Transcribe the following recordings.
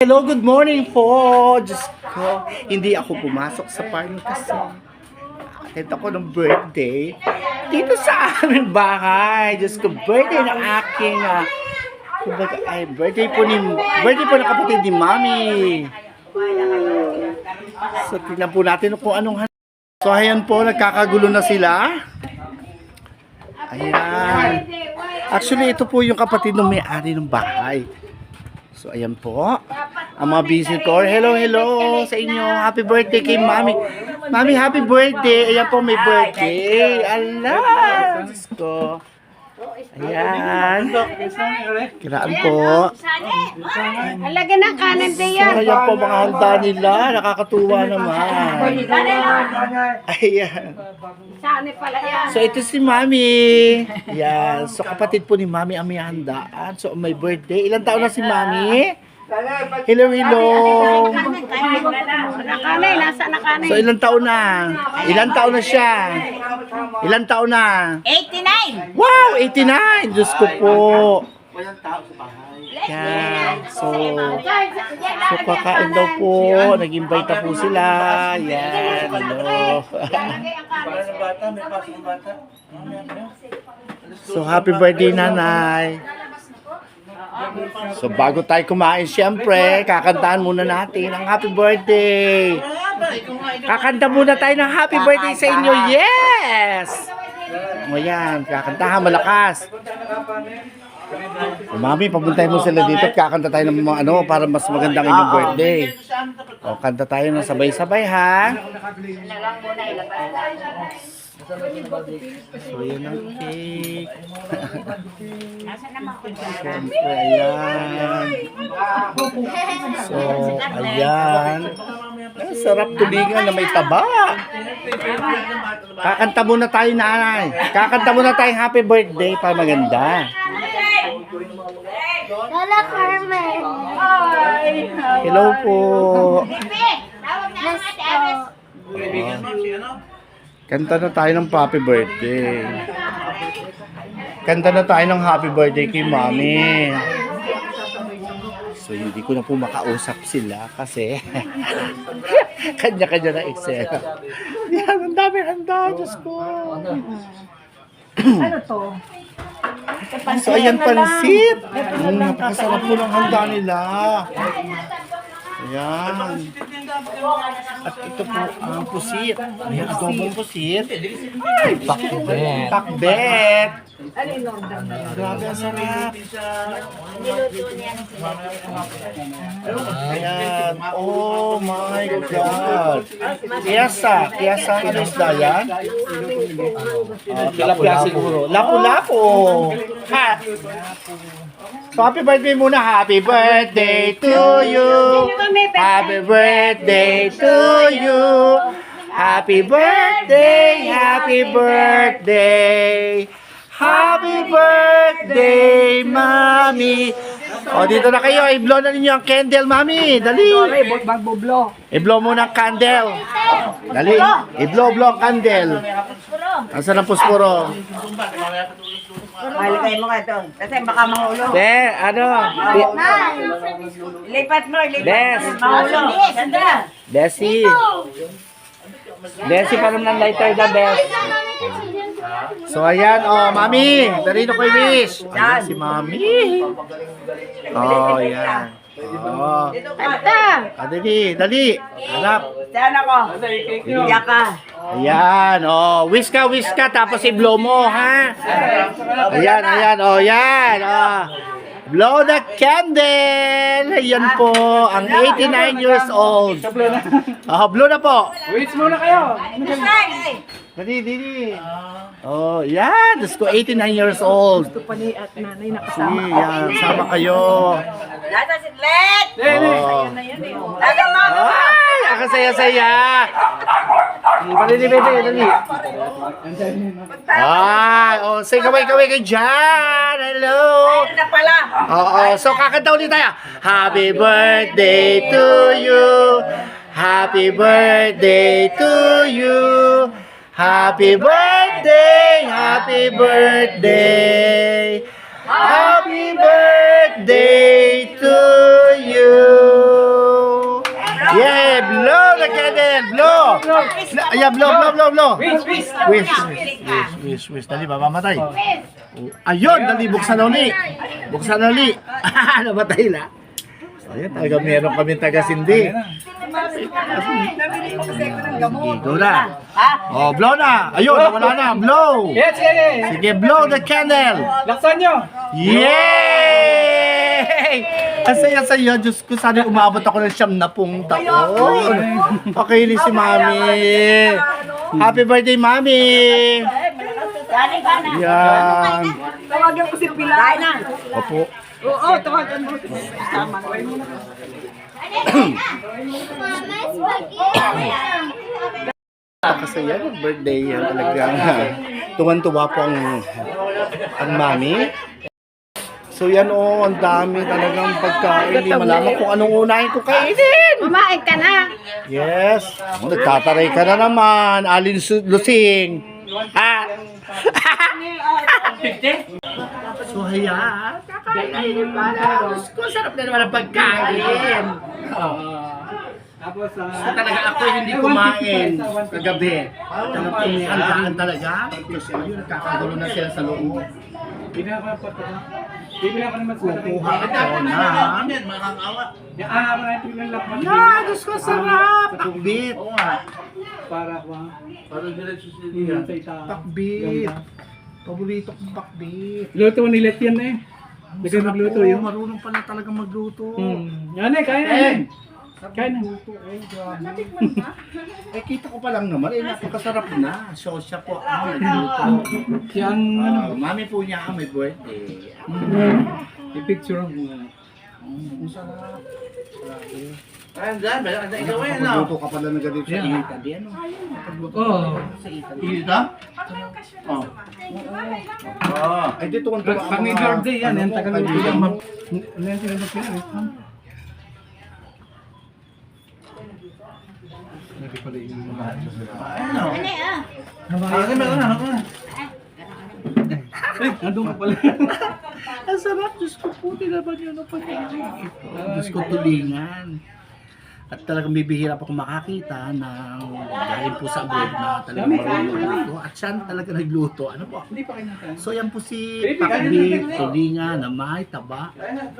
Hello, good morning po. Diyos ko, hindi ako pumasok sa party kasi akit ako ng birthday dito sa aming bahay. Diyos ko, birthday ng aking ah, kumbaga, ay, birthday po ni birthday po ng kapatid ni Mami. So, tingnan po natin kung anong So, ayan po, nagkakagulo na sila. Ayan. Actually, ito po yung kapatid ng may-ari ng bahay. So, ayan po. Ang mga visitor. Hello, hello sa inyo. Happy birthday kay Mami. Mami, happy birthday. Ayan po, may birthday. Allah! Diyos ko. Ayan. Kiraan po. Alaga ng kanan din So, yan. ayan po mga handa nila. Nakakatuwa naman. Ayan. So, ito si Mami. Yan. So, kapatid po ni Mami ang may handaan. So, may birthday. Ilan taon na si Mami? Hello, hello. Nakanay, nasa nakanay. So, ilang taon na? Ilang taon na siya? Ilang taon na? 89! Wow! 89! Diyos ko po. Yan. So, so kakain daw po. Nag-invite na po sila. Yan. Hello. so, happy birthday, nanay. So, bago tayo kumain, siyempre, kakantahan muna natin ang happy birthday. Kakanta muna tayo ng happy birthday sa inyo. Yes! O yan, kakantahan malakas. O, mami, papuntahin mo sila dito at kakanta tayo ng mga ano para mas maganda ang inyong birthday. O, kanta tayo ng sabay-sabay ha. So, yan ang cake. Siyempre, ayan. So, ayan. Ang sarap tulingan na may taba. Kakanta muna tayo, nanay. Kakanta muna tayo happy birthday para maganda. Lola Carmen. Hello po. Let's go. Kanta na tayo ng happy birthday. Kanta na tayo ng happy birthday kay mami. So, hindi ko na po makausap sila kasi kanya-kanya na eksena. Yan, ang dami handa, Diyos ko. Ano to? So, ayan pansit. Mm, napakasarap po ng handa nila. Ayan. At ito po ang pusit. Ayan, adobong pusit. Pakbet. Pakbet. Grabe, ang sarap. Ayan. Oh my God. Kiyasa. Kiyasa, ano isda yan? Ah, tilapia siguro. Lapu-lapu. Ha. Happy birthday muna. Happy birthday to you. Happy birthday to you. Happy birthday, happy birthday. Happy birthday, Mami. O, dito na kayo. I-blow na ninyo ang candle, Mami. Dali. I-blow mo ng candle. Dali. I-blow, blow ang candle. Asan ang puspuro? Malagay mo ka doon. Kasi baka mahulog. De, ano? De- Lipat mo, lipat Des. mo. Desi. Desi, parang ng lighter na, Des. So, ayan, oh, Mami. Dali na kay Wish. Ayan si Mami. Oh, yan. Oh. Kanta! Ah, dali, dali. Hanap. Saan ako? Iyak ka. Ayan, oh. Wish ka, wish ka, tapos i-blow mo, ha? Ayan, ayan, oh, yan, oh. Blow the candle! Ayan po, ang 89 years old. Oh, blow na po. Dali, dali. Oh, yan. Diyos ko, 89 years old. Ito pa ni at nanay nakasama. yan. Sama kayo. Nasa si Let. Oh. Nasa mama. Ay, ang saya-saya. Dali, dali, dali, dali. Ay, oh, say kaway-kaway kay Jan. Hello. Ano na pala? Oo, so kakanta ulit tayo. Happy birthday to you. Happy birthday to you. Happy birthday! Happy birthday! Happy birthday to you! Yeah, blow again then! Blow! Yeah, blow, blow, blow, blow! Wish, wish, wish, wish, wish, wish. Dali, mamamatay. Ayun, dali, buksan na uli. Buksan na uli. Namatay na. Ayun, talaga meron kami taga-sindi. Go na. Oh, blow na. Ayun, wala na. Blow. Yes, yes. Sige, blow the candle. Laksan nyo. Yay! Ang saya-saya, Diyos ko, sana umabot ako ng siyam na pong taon. Okay, ni si Mami. Happy birthday, Mami! Dali ka na. Yan. Tawagan ko si Pilar. Opo. Oo, tawagan mo. Tama. Kasi yan, birthday yan talagang tuwan-tuwa po ang, ang Mami. So yan oh, ang dami talagang pagkain. Hindi malaman kung anong unahin ko kainin. Kumain ka na. Yes. Nagtataray ka na naman. Alin Lusing. Ha? So, hayaan. Kakainin pa na. Ko, sarap na naman ang pagkain. Tapos, So, talaga ako hindi kumain kagabi. Talagang pumihandaan talaga. Kasi yun, nagkakagulo na sila sa loob. Pinakapat ko. Bibili ako naman sa Kukuha ako na. Yung ah, wala ito yung lapat. Ah, Diyos ko, sarap. Pakbit. Para ko. Parang diretso ita. Pakbit. Paborito kong pakbit. Luto nilet yan eh. Bigay Sarap magluto yun. Marunong pala talaga magluto. Hmm. Yan eh, kaya na Eh, yan. Kaya na. Eh, kita ko pa lang naman. Eh, napakasarap na. So, siya po ang nagluto. Siyang ano. Ah, mami po niya ang may birthday. I-picture mo nga. Ang sarap. Ayun, dyan. Ang ikaw eh, no? Magluto ka pala na ganito sa Yeah. Italy. Ano? Magluto Oo. ka pala sa Italy. Dito? Oh. Oh. Ay, dito ang tuwa ang Pag may mga- birthday yan, ano yan tagal. Ano yan sila magpila eh. Hindi pala yung Ayun, no? Ano ah? Ah, sige, meron na, meron na. Eh, nandun ka pala. Ang sarap, Diyos ko po, tinaban yun ang pagkain. Diyos ko tulingan. At talagang bibihira pa kung makakita ng galing po sa abroad na talagang magluto. At siya talaga nagluto. Ano po? Hindi pa kayo nakain. So yan po si Pakbi, tulingan na may taba. Na.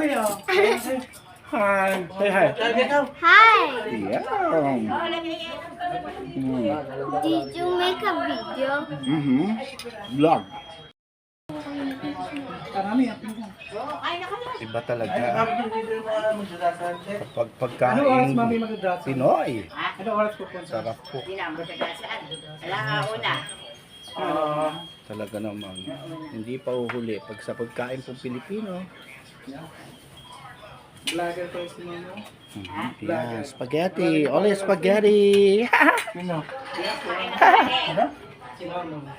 Oh. Hi! Say hi! Hi! Yeah! Did you make a video? Mm-hmm. Vlog. Ah, pinka. Iba talaga kapag Ano oras, pagkain mami, mag-drat? Pinoy. Ano oras po po? Sarap po. Hindi na, masagasan. Wala nga una. Talaga naman. Hindi pa uhuli pag sa pagkain po Pilipino. Vlogger ko si mama. Mhm. Yeah, spaghetti. Only spaghetti. Sino? Si mama.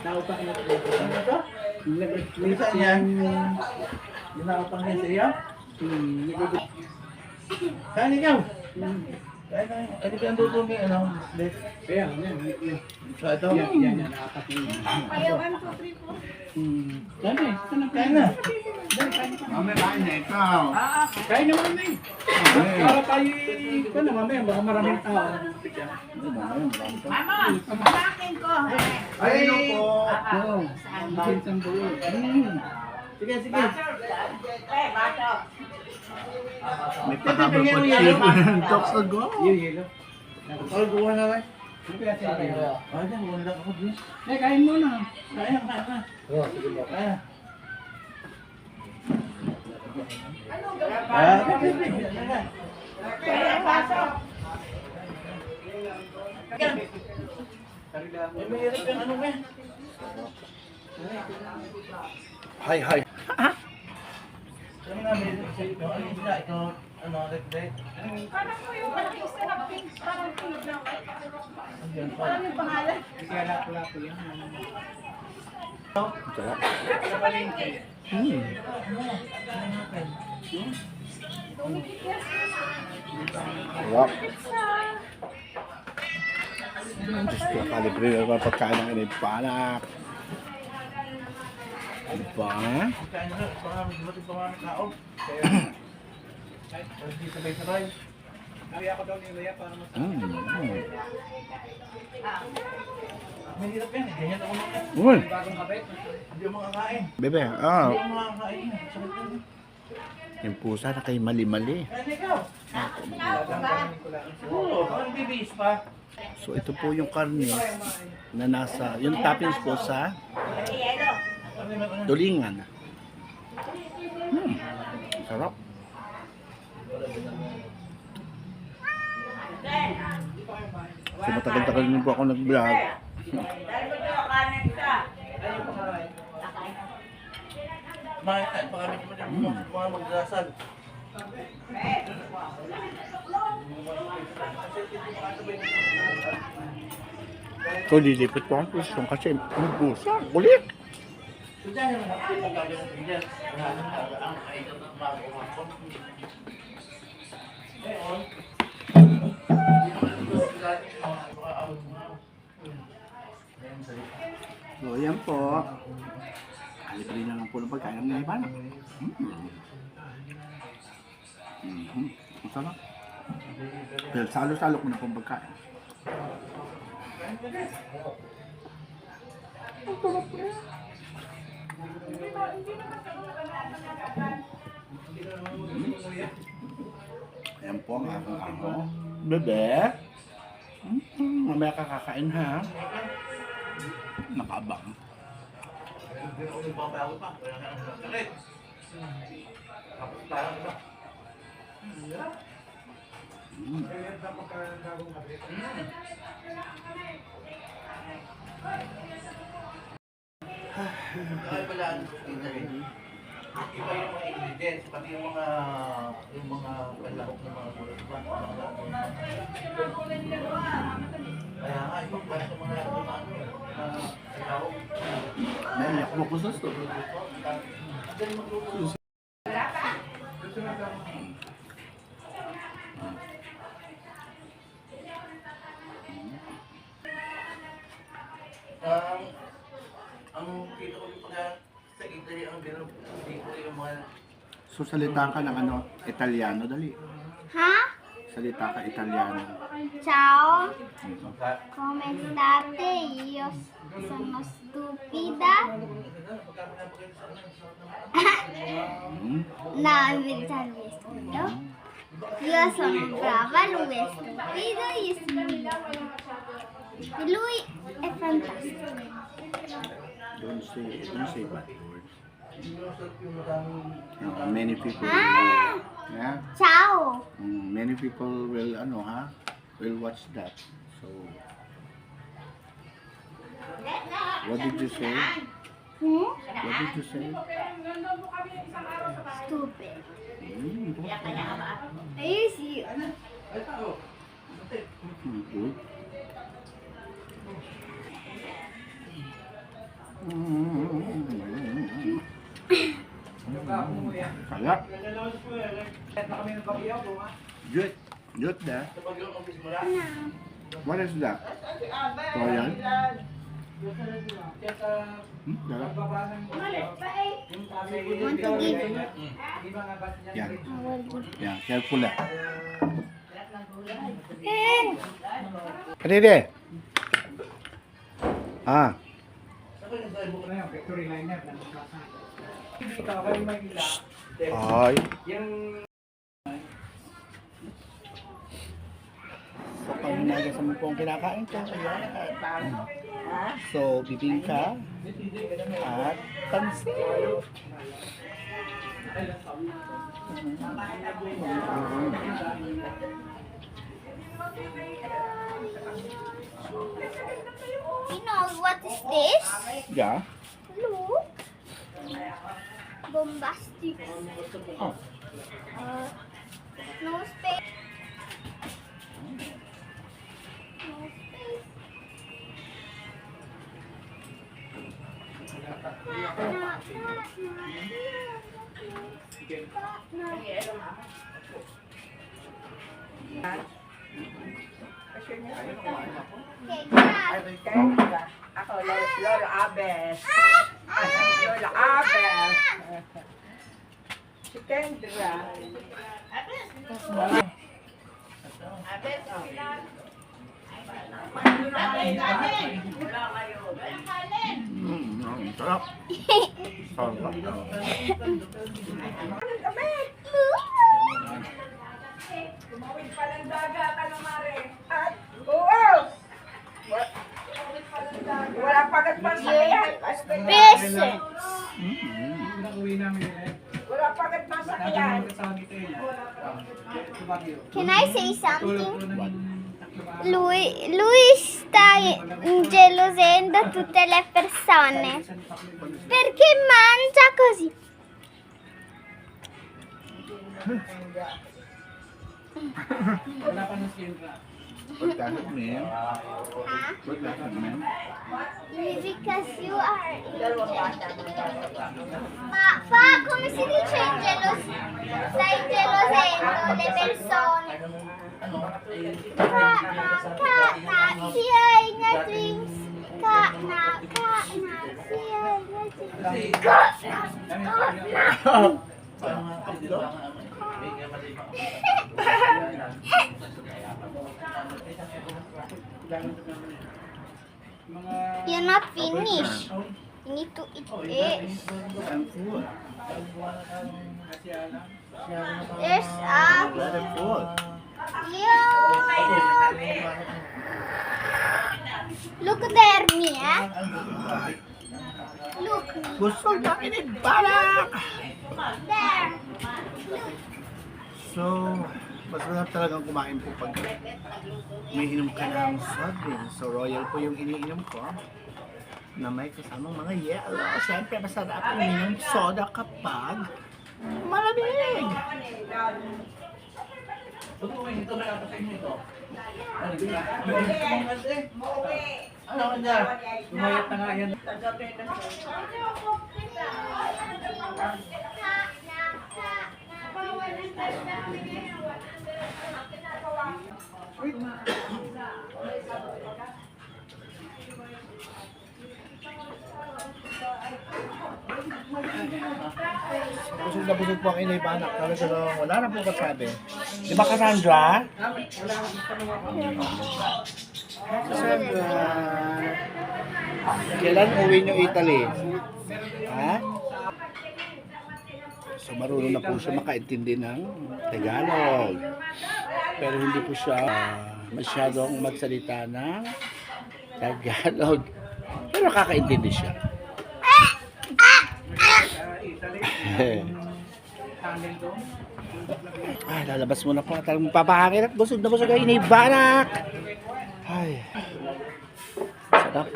Naupa ka na ito. Nag-clip Saan yan? Ginakapang niya sa iyo? Saan ikaw? Saan ka? Ay, di ka ang luto ni, ano? Kaya, yan, yan. So, ito? Yan, yan, yan. Nakapat yun. Hmm. Yan eh. Saan Kain na. Mami, kain na ikaw. Kain naman na eh. Para tayo, ano mamaya, baka maraming tao. Ay, ano po? Oo. Isang buo. Hmm. Sige, sige. May pahabol po chief. Talks to go. Yun, yelo. All gawa na rin. Ano kaya siya? Ay, dyan, wala ako dyan. Eh, kain mo na. Kain na, kain na. Kain na. Ah, sige, sige. Kain na. May hirap yung ano eh. Hi, hi. Ano nga, may hirap sa ito. Ano yung sila? Ito, ano, red, red. Kaya lapo-lapo yan. Sarap. Sa palengke. Hmm. Sarap. Diyos ko, kalibre na pagkain ng inip panak. Diba? Uy, bebe, ah. Yung pusa na kay mali-mali. So ito po yung karne na nasa, yung toppings po sa Tulingan. Hmm, sarap. So matagal-tagal din po ako nag-vlog. May magdasal. So lilipit po ang puso kasi yung pusa, kulit. So dyan yung mga mga gagawin ko dyan. Wala nang ang kainan ng mga umakot. Ngayon, So yan po. Libre na lang po ng pagkain ng iba na. Mm. Mhm. Ang sarap. Pero salo-salo ko na pong pagkain. Ayan po ang aking ako. Bebe. Mm, mamaya ka kakain ha. Nakaabang. Ay, wala ang internet. Iba yung mga ingredients, pati yung mga yung mga palahok ng mga gulay. Kaya nga, iba pa sa mga ano, mga palahok. Naiyak mo ko sa store. Ang ang kita ko pagka sa Italy ang gano'n dito yung mga So salita ka ng ano, Italiano, dali. Ha? Salita ka Italiano. Ciao, mga come state? Io sono stupida. Mm. No, invece lui è stupido. Io sono brava, lui è stupido, io sono E lui è fantastico. Don't say, don't say bad words. Uh, many people, Ah, yeah, ciao. mm, many people will, ano ha, will watch that. So, what did you say? Hmm? What did you say? Stupid. Mm, Ayos yun. mm, good. Kaya, Jut, jut na. sa bagyong office mo lang. What is that? Royal? Hmm? Dala? Want to give? Yan. I will give. Yan, careful ah. Hey! Kadede! Ah, ay. So, panginagasam mo po ang kinakain ko. So, bibingka at pansit. You know what is this? Yeah. Look. Bombastic. Oh. Uh, no space. No space. Okay, grab. Ako, Lolo, Lolo Abes. Lola Abel. Si Kendra. Mm, ang sarap. Sarap. Tumawid pa ng dagat, ano mare? At, oo! Wala pagat pa sa kaya. Present. Uwi namin eh. Wala pagat pa sa kaya. Sa dito eh. Sa Baguio. Can I say Tulog something? po ng tatlo ba? Lui, lui sta ingelosendo tutte le persone perché mangia così. Wala pa ng skin wrap. Pagkakit mo yan. Huh? Pagkakit mo yan. Because you are Ma fa come si dice ingelos stai ingelosendo le persone. Ka na ka na siya na dreams. Ka na ka na siya na dreams. Ka na ka na. Paano nga pwede ba nga naman? Bigyan mo din Mga You're not finished. You need to eat this. Ang food. Asiana. There's a Very food. yeah. Look there, Mia. Look Gusto na balak. there. So, mas masarap talagang kumain po pag umiinom ka ng soft. So, royal po yung iniinom ko na may kasamang mga yellow. Siyempre, masarap uminom soda kapag malamig. Na. Ano dyan? Lumayat na nga yan. Busog na busog po ang inay banak. Talaga na wala na po kasabi. Di ba Cassandra? Cassandra. Kailan uwi niyo Italy? Ha? So marunong na po siya makaintindi ng Tagalog. Pero hindi po siya ah, masyadong magsalita ng Tagalog. Pero kakaintindi siya. Ay, lalabas muna po. Talagang papahangin at busog na busog ang inibanak. Ay. Sarap.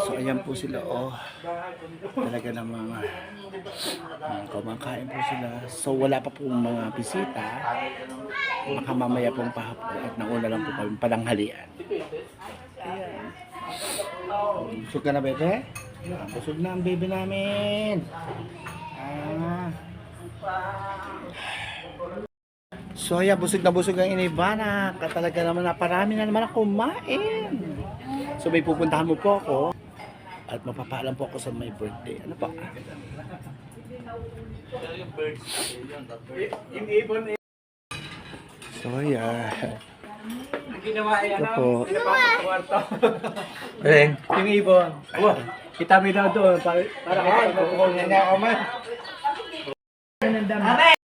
So, ayan po sila. Oh. Talaga namang uh, kumakain po sila. So, wala pa pong mga bisita. Baka mamaya pong pahapon at nauna lang po kami palanghalian. Ayan. Busog ka na, bebe? Busog na ang baby namin. Ah. So, ayan, busog na busog ang inibana. At talaga naman na parami na naman ako kumain. So, may pupuntahan mo po ako. At mapapaalam po ako sa my birthday. Ano pa? So, ayan. Ang ginawa ay Ito ano. po. Kwarto. Yung ibon. Wow. Kita mo daw doon. Para, para kita ko kung nga ako man. Ayan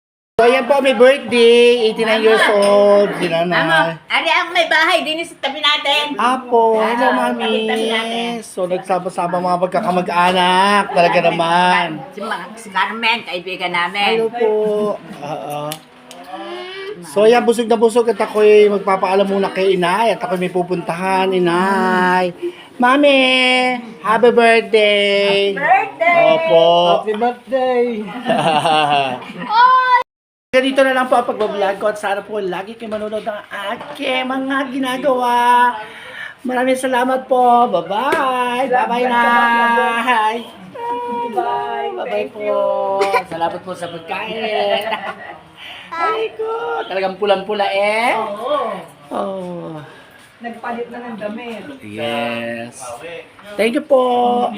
po, may birthday. 89 years old. Si nanay. Ari ang may bahay din sa tabi natin. Apo, hello mami. Tabi natin. So, nagsama-sama mga magkakamag-anak. Talaga naman. Si, Ma- si Carmen, kaibigan namin. Hello po. Oo. So yan, busog na busog at ako'y magpapaalam muna kay inay at ako'y may pupuntahan, inay. Mami, happy birthday! Birthday! Opo. Happy birthday! Ganito na lang po ang pagbablog ko at sana po lagi kayo manonood ng aking mga ginagawa. Maraming salamat po. Bye-bye. Bye-bye na. Bye. Bye-bye po. Salamat po sa pagkain. Ay ko. Talagang pulang-pula eh. Oo. Oh. nagpalit na ng damit. Yes. Thank you po.